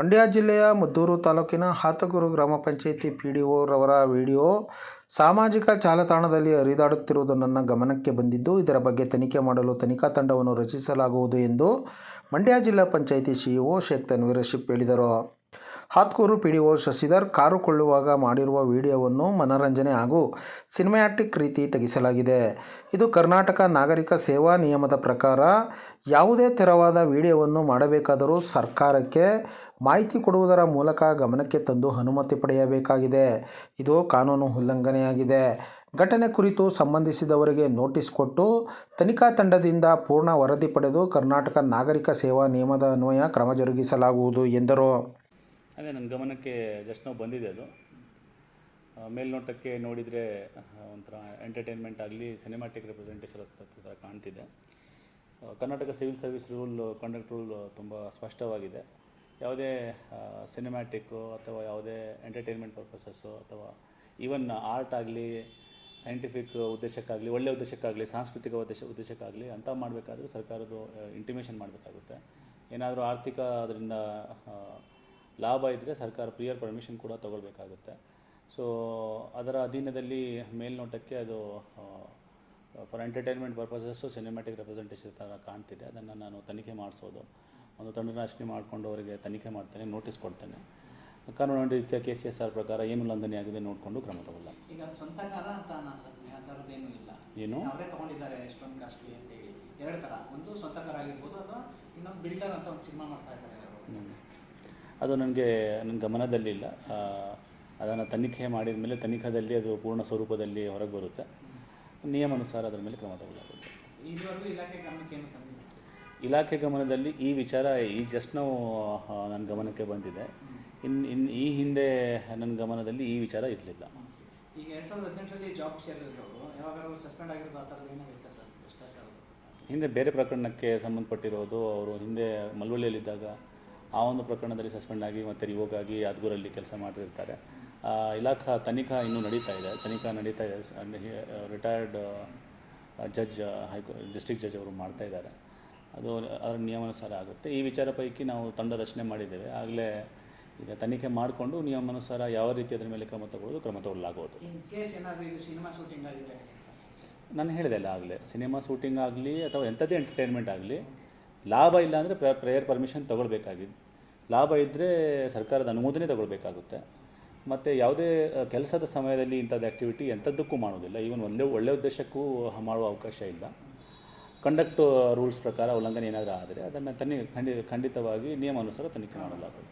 ಮಂಡ್ಯ ಜಿಲ್ಲೆಯ ಮದ್ದೂರು ತಾಲೂಕಿನ ಹಾತಗುರು ಗ್ರಾಮ ಪಂಚಾಯಿತಿ ಪಿ ಡಿ ಒರವರ ವಿಡಿಯೋ ಸಾಮಾಜಿಕ ಜಾಲತಾಣದಲ್ಲಿ ಹರಿದಾಡುತ್ತಿರುವುದು ನನ್ನ ಗಮನಕ್ಕೆ ಬಂದಿದ್ದು, ಇದರ ಬಗ್ಗೆ ತನಿಖೆ ಮಾಡಲು ತನಿಖಾ ತಂಡವನ್ನು ರಚಿಸಲಾಗುವುದು ಎಂದು ಮಂಡ್ಯ ಜಿಲ್ಲಾ ಪಂಚಾಯಿತಿ ಸಿಇಒ ಶೇಖ್ ತನ್ವೀರ್ ಶಿಪ್ ಹೇಳಿದರು. Hatkur P D O Shashidhar car ಕೊಳ್ಳುವಾಗ ಮಾಡಿರುವ ವಿಡಿಯೋವನ್ನು ಮನರಂಜನೆ ಹಾಗೂ ಸಿನಿಮ್ಯಾಟಿಕ್ ರೀತಿ ತೆಗೆಸಲಾಗಿದೆ. ಇದು ಕರ್ನಾಟಕ ನಾಗರಿಕ ಸೇವಾ ನಿಯಮದ ಪ್ರಕಾರ ಯಾವುದೇ ತೆರವಾದ ವಿಡಿಯೋವನ್ನು ಮಾಡಬೇಕಾದರೂ ಸರ್ಕಾರಕ್ಕೆ ಮಾಹಿತಿ ಕೊಡುವುದರ ಮೂಲಕ ಗಮನಕ್ಕೆ ತಂದು ಅನುಮತಿ ಪಡೆಯಬೇಕಾಗಿದೆ. ಇದು ಕಾನೂನು ಉಲ್ಲಂಘನೆಯಾಗಿದೆ. ಘಟನೆ ಕುರಿತು ಸಂಬಂಧಿಸಿದವರಿಗೆ ನೋಟಿಸ್ ಕೊಟ್ಟು ತನಿಖಾ ತಂಡದಿಂದ ಪೂರ್ಣ ವರದಿ ಪಡೆದು ಕರ್ನಾಟಕ ನಾಗರಿಕ ಸೇವಾ ನಿಯಮದ ಅನ್ವಯ ಕ್ರಮ ಜರುಗಿಸಲಾಗುವುದು ಎಂದರು. ಅದೇ ನನ್ನ ಗಮನಕ್ಕೆ ಜಸ್ಟ್ ನಾವು ಬಂದಿದೆ ಅದು. ಮೇಲ್ನೋಟಕ್ಕೆ ನೋಡಿದರೆ ಒಂಥರ ಎಂಟರ್ಟೈನ್ಮೆಂಟ್ ಆಗಲಿ ಸಿನಿಮ್ಯಾಟಿಕ್ ರೆಪ್ರೆಸೆಂಟೇಷನ್ ಥರ ಕಾಣ್ತಿದೆ. Karnataka civil service rule conduct rule ತುಂಬ ಸ್ಪಷ್ಟವಾಗಿದೆ. ಯಾವುದೇ ಸಿನಿಮ್ಯಾಟಿಕ್ಕು ಅಥವಾ ಯಾವುದೇ ಎಂಟರ್ಟೈನ್ಮೆಂಟ್ ಪರ್ಪಸಸ್ಸು ಅಥವಾ ಈವನ್ ಆರ್ಟ್ ಆಗಲಿ ಸೈಂಟಿಫಿಕ್ ಉದ್ದೇಶಕ್ಕಾಗಲಿ ಒಳ್ಳೆಯ ಉದ್ದೇಶಕ್ಕಾಗಲಿ, ಸಾಂಸ್ಕೃತಿಕ ಉದ್ದೇಶ, ಉದ್ದೇಶಕ್ಕಾಗಲಿ ಅಂತ ಮಾಡಬೇಕಾದ್ರೂ ಸರ್ಕಾರದ್ದು ಇಂಟಿಮೇಷನ್ ಮಾಡಬೇಕಾಗುತ್ತೆ. ಏನಾದರೂ ಆರ್ಥಿಕ, ಅದರಿಂದ ಲಾಭ ಇದ್ದರೆ ಸರ್ಕಾರ ಪ್ರಿಯರ್ ಪರ್ಮಿಷನ್ ಕೂಡ ತಗೊಳ್ಬೇಕಾಗುತ್ತೆ. ಸೊ ಅದರ ಅಧೀನದಲ್ಲಿ ಮೇಲ್ನೋಟಕ್ಕೆ ಅದು for entertainment purposes cinematic representation ಥರ ಕಾಣ್ತಿದೆ. ಅದನ್ನು ನಾನು ತನಿಖೆ ಮಾಡಿಸೋದು. ಒಂದು ತಂಡ ರಚನೆ ಮಾಡಿಕೊಂಡು ಅವರಿಗೆ ತನಿಖೆ ಮಾಡ್ತೇನೆ ನೋಟಿಸ್ ಕೊಡ್ತೇನೆ. ಕಾನೂನು ರೀತಿಯ ಕೆ ಸಿ ಎಸ್ ಆರ್ ಪ್ರಕಾರ ಏನು ಉಲ್ಲಂಘನೆ ಆಗಿದೆ ನೋಡಿಕೊಂಡು ಕ್ರಮ ತಗೊಳ್ಳ ಏನು ಎರಡು ಥರ ಒಂದು ಸ್ವಂತ ಕಾರ ಆಗಿರ್ಬೋದು ಅಥವಾ ಇನ್ನೊಂದು ಬಿಲ್ಡರ್ ಅಂತ ಒಂದು ಸಿನಿಮಾ ಮಾಡ್ತಾ ಇದ್ದಾರೆ. ಅದು ನನಗೆ ನನ್ನ ಗಮನದಲ್ಲಿಲ್ಲ. ಅದನ್ನು ತನಿಖೆ ಮಾಡಿದ ಮೇಲೆ ತನಿಖಾದಲ್ಲಿ ಅದು ಪೂರ್ಣ ಸ್ವರೂಪದಲ್ಲಿ ಹೊರಗೆ ಬರುತ್ತೆ. ನಿಯಮಾನುಸಾರ ಅದರ ಮೇಲೆ ಕ್ರಮ ತಗೊಳ್ಳಬೇಕು. ಇಲಾಖೆ ಗಮನದಲ್ಲಿ ಈ ವಿಚಾರ ಈ ಜಸ್ಟ್ ನಾವು ನನ್ನ ಗಮನಕ್ಕೆ ಬಂದಿದೆ. ಇನ್ನು ಇನ್ನು ಈ ಹಿಂದೆ ನನ್ನ ಗಮನದಲ್ಲಿ ಈ ವಿಚಾರ ಇರಲಿಲ್ಲ. ಈಗ ಎರಡು ಸಾವಿರದ ಹದಿನೆಂಟರಲ್ಲಿ ಜಾಬ್ ಸೇರಿದ್ರು ಯಾವಾಗಾದ್ರೂ ಸಸ್ಪೆಂಡ್ ಆಗಿರೋದು ಆ ಥರದ್ದು ಏನೋ ಇರುತ್ತೆ ಸರ್? ಭ್ರಷ್ಟಾಚಾರದ ಹಿಂದೆ ಬೇರೆ ಪ್ರಕರಣಕ್ಕೆ ಸಂಬಂಧಪಟ್ಟಿರೋದು ಅವರು ಹಿಂದೆ ಮಳವಳ್ಳಿಯಲ್ಲಿದ್ದಾಗ ಆ ಒಂದು ಪ್ರಕರಣದಲ್ಲಿ ಸಸ್ಪೆಂಡ್ ಆಗಿ ಮತ್ತು ರಿವೋಕ್ ಆಗಿ ಯಾದಗೂರಲ್ಲಿ ಕೆಲಸ ಮಾಡ್ತಿರ್ತಾರೆ. ಆ, ಇಲಾಖಾ ತನಿಖಾ ಇನ್ನೂ ನಡೀತಾ ಇದೆ. ತನಿಖಾ ನಡೀತಾ ಇದೆ. ರಿಟೈರ್ಡ್ ಜಡ್ಜ್ ಹೈಕೋ ಡಿಸ್ಟ್ರಿಕ್ಟ್ ಜಡ್ಜ್ ಅವರು ಮಾಡ್ತಾ ಇದ್ದಾರೆ. ಅದು ಅದರ ನಿಯಮಾನುಸಾರ ಆಗುತ್ತೆ. ಈ ವಿಚಾರ ಪೈಕಿ ನಾವು ತಂಡ ರಚನೆ ಮಾಡಿದ್ದೇವೆ. ಆಗಲೇ ಈಗ ತನಿಖೆ ಮಾಡಿಕೊಂಡು ನಿಯಮಾನುಸಾರ ಯಾವ ರೀತಿ ಅದರ ಮೇಲೆ ಕ್ರಮ ತಗೊಳ್ಳೋದು ಕ್ರಮ ತಗೊಳ್ಳಲಾಗುವುದು. ನಾನು ಹೇಳಿದೆ ಅಲ್ಲ ಆಗಲೇ. ಸಿನಿಮಾ ಶೂಟಿಂಗ್ ಆಗಲಿ ಅಥವಾ ಎಂಥದ್ದೇ ಎಂಟರ್ಟೈನ್ಮೆಂಟ್ ಆಗಲಿ ಲಾಭ ಇಲ್ಲ ಅಂದರೆ ಪ್ರೇಯರ್ ಪರ್ಮಿಷನ್ ತೊಗೊಳ್ಬೇಕಾಗಿದೆ ಲಾಭ ಇದ್ದರೆ ಸರ್ಕಾರದ ಅನುಮೋದನೆ ತಗೊಳ್ಬೇಕಾಗುತ್ತೆ. ಮತ್ತು ಯಾವುದೇ ಕೆಲಸದ ಸಮಯದಲ್ಲಿ ಇಂಥದ್ದು ಆ್ಯಕ್ಟಿವಿಟಿ ಎಂಥದ್ದಕ್ಕೂ ಮಾಡೋದಿಲ್ಲ. ಈವನ್ ಒಳ್ಳೆ ಒಳ್ಳೆಯ ಉದ್ದೇಶಕ್ಕೂ ಮಾಡುವ ಅವಕಾಶ ಇಲ್ಲ. ಕಂಡಕ್ಟ್ ರೂಲ್ಸ್ ಪ್ರಕಾರ ಉಲ್ಲಂಘನೆ ಏನಾದರೂ ಆದರೆ ಅದನ್ನು ತನಿ ಖಂಡಿ, ಖಂಡಿತವಾಗಿ ನಿಯಮಾನುಸಾರ ತನಿಖೆ ಮಾಡಲಾಗುವುದು.